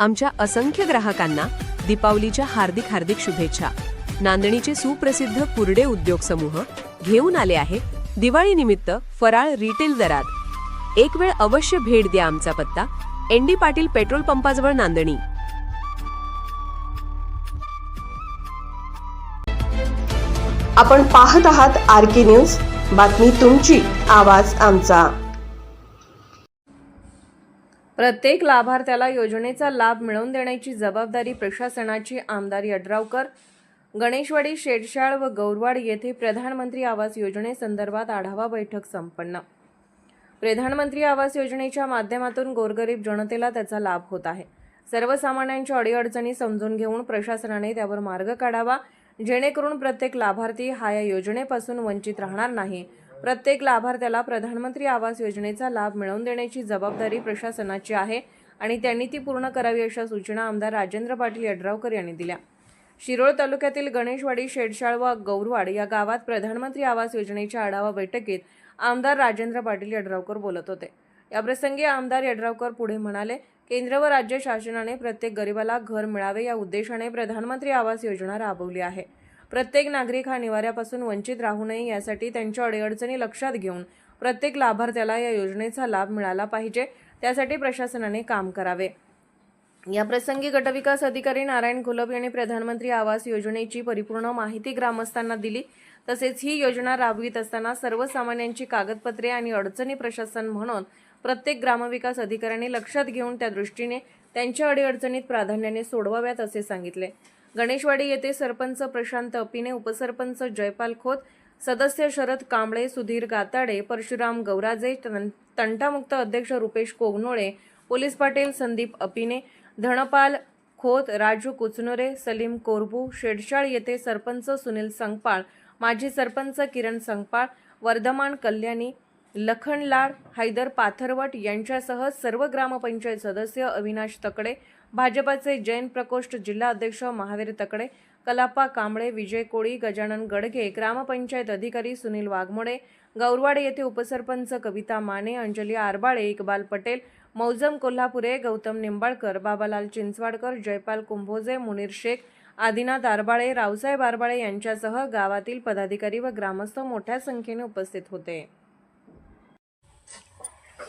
आमच्या असंख्य ग्राहकांना दीपावलीच्या हार्दिक हार्दिक शुभेच्छा. नांदणीचे सुप्रसिद्ध कुरडे उद्योग समूह घेऊन आले आहे दिवाळीनिमित्त फराळ रिटेल दरात. एक वेळ अवश्य भेट द्या आमचा पत्ता एन डी पाटील पेट्रोल पंपाजवळ नांदणी. आपण पाहत आहात आर के न्यूज बातमी तुमची आवाज आमचा. प्रत्येक लाभार्थ्याला योजनेचा लाभ मिळवून देण्याची जबाबदारी प्रशासनाची आमदार यड्रावकर. गणेशवाडी शेडशाळ व गौरवाड येथे प्रधानमंत्री आवास योजनेसंदर्भात आढावा बैठक संपन्न. प्रधानमंत्री आवास योजनेच्या माध्यमातून गोरगरीब जनतेला त्याचा लाभ होत आहे. सर्वसामान्यांच्या अडीअडचणी समजून घेऊन प्रशासनाने त्यावर मार्ग काढावा. जेणेकरून प्रत्येक लाभार्थी हा या योजनेपासून वंचित राहणार नाही प्रत्येक लाभार्थ्याला प्रधानमंत्री आवास योजनेचा लाभ मिळवून देण्याची जबाबदारी प्रशासनाची आहे आणि त्यांनी ती पूर्ण करावी अशा सूचना आमदार राजेंद्र पाटील यड्रावकर यांनी दिल्या. शिरोळ तालुक्यातील गणेशवाडी शेडशाळ व गौरवाड या गावात प्रधानमंत्री आवास योजनेच्या आढावा बैठकीत आमदार राजेंद्र पाटील यड्रावकर बोलत होते. याप्रसंगी आमदार यड्रावकर पुढे म्हणाले केंद्र व राज्य शासनाने प्रत्येक गरिबाला घर मिळावे या उद्देशाने प्रधानमंत्री आवास योजना राबवली आहे. प्रत्येक नागरिक हा निवाऱ्यापासून वंचित राहू नये यासाठी त्यांच्या अडीअडचणी लक्षात घेऊन प्रत्येक लाभार्थ्याला या योजनेचा लाभ मिळाला पाहिजे. त्यासाठी प्रशासनाने काम करावे. या प्रसंगी गटविकास अधिकारी नारायण घोलप यांनी प्रधानमंत्री आवास योजनेची परिपूर्ण माहिती ग्रामस्थांना दिली. तसेच ही योजना राबवित असताना सर्वसामान्यांची कागदपत्रे आणि अडचणी प्रशासन म्हणून प्रत्येक ग्रामविकास अधिकाऱ्यांनी लक्षात घेऊन त्या दृष्टीने त्यांच्या अडीअडचणीत प्राधान्याने सोडवाव्यात असे सांगितले. गणेशवाडी येथे सरपंच प्रशांत अपिने उपसरपंच जयपाल खोत सदस्य शरद कांबळे सुधीर गाताडे परशुराम गौराजे तन- तंटामुक्त अध्यक्ष रुपेश कोगनोळे पोलीस पाटील संदीप अपिने धनपाल खोत राजू कुचनुरे सलीम कोरबू शेडशाळ येथे सरपंच सुनील संगपाळ माजी सरपंच किरण संगपाळ वर्धमान कल्याणी लखनलाड हैदर पाथरवट यांच्यासह सर्व ग्रामपंचायत सदस्य अविनाश तकडे भाजपाचे जैन प्रकोष्ठ जिल्हा अध्यक्ष महावीर तकडे कलापा कांबळे विजय कोळी गजानन गडगे ग्रामपंचायत अधिकारी सुनील वाघमोडे गौरवाडे येथे उपसरपंच कविता माने अंजली आरबाळे इकबाल पटेल मौजम कोल्हापुरे गौतम निंबाळकर बाबालाल चिंचवाडकर जयपाल कुंभोजे मुनीर शेख आदिनाथ आरबाळे रावसाहेब आरबाळे यांच्यासह गावातील पदाधिकारी व ग्रामस्थ मोठ्या संख्येने उपस्थित होते.